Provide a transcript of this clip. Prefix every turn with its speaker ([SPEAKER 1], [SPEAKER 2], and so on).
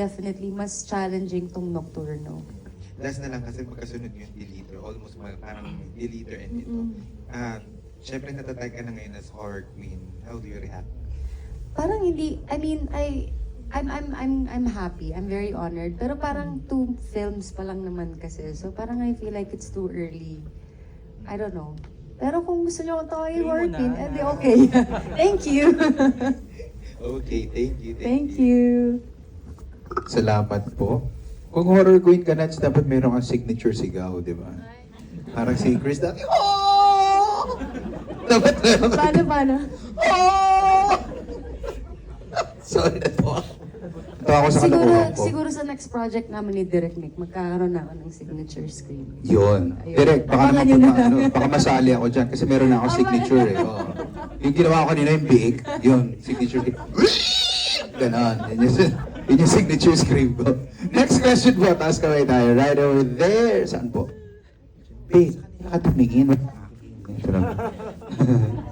[SPEAKER 1] Definitely, mas challenging tong Nocturno.
[SPEAKER 2] Last na lang kasi magkasunod yung deleter. Almost mag, parang deleter and ito. Ah, Siyempre natatag ka na ngayon as horror queen. How do you react?
[SPEAKER 1] Parang hindi, I mean, I, I'm, I'm, I'm, I'm happy. I'm very honored. Pero parang two films pa lang naman kasi. So parang I feel like it's too early. I don't know. Pero kung gusto
[SPEAKER 3] mo
[SPEAKER 1] horror
[SPEAKER 3] na.
[SPEAKER 1] queen, edi okay. Thank you.
[SPEAKER 2] Okay, thank you.
[SPEAKER 1] Thank you.
[SPEAKER 4] Salamat po. Kung horror queen ka, Nats, dapat meron kang signature sigaw, di ba? Parang si Chris dati, Oh! Dapat meron ka.
[SPEAKER 1] Paano, paano?
[SPEAKER 4] Oh! Sorry na po. Ito ako sa
[SPEAKER 1] Siguro,
[SPEAKER 4] ko.
[SPEAKER 1] siguro sa next project namin ni Direct Nick, magkakaroon na ako ng signature screen.
[SPEAKER 4] Yun.
[SPEAKER 1] Ayun.
[SPEAKER 4] Direct, baka
[SPEAKER 1] Abangan
[SPEAKER 4] naman
[SPEAKER 1] nyo
[SPEAKER 4] punta,
[SPEAKER 1] na.
[SPEAKER 4] ano, baka masali ako dyan kasi meron na ako
[SPEAKER 1] Abangan.
[SPEAKER 4] signature eh. Oo. Yung ginawa ko kanina yung biik, yun, signature. Ganon. Yun yung, yun yung signature scream ko. Next question po, taas kamay tayo. Right over there. Saan po? Babe, nakatumingin. Ito lang.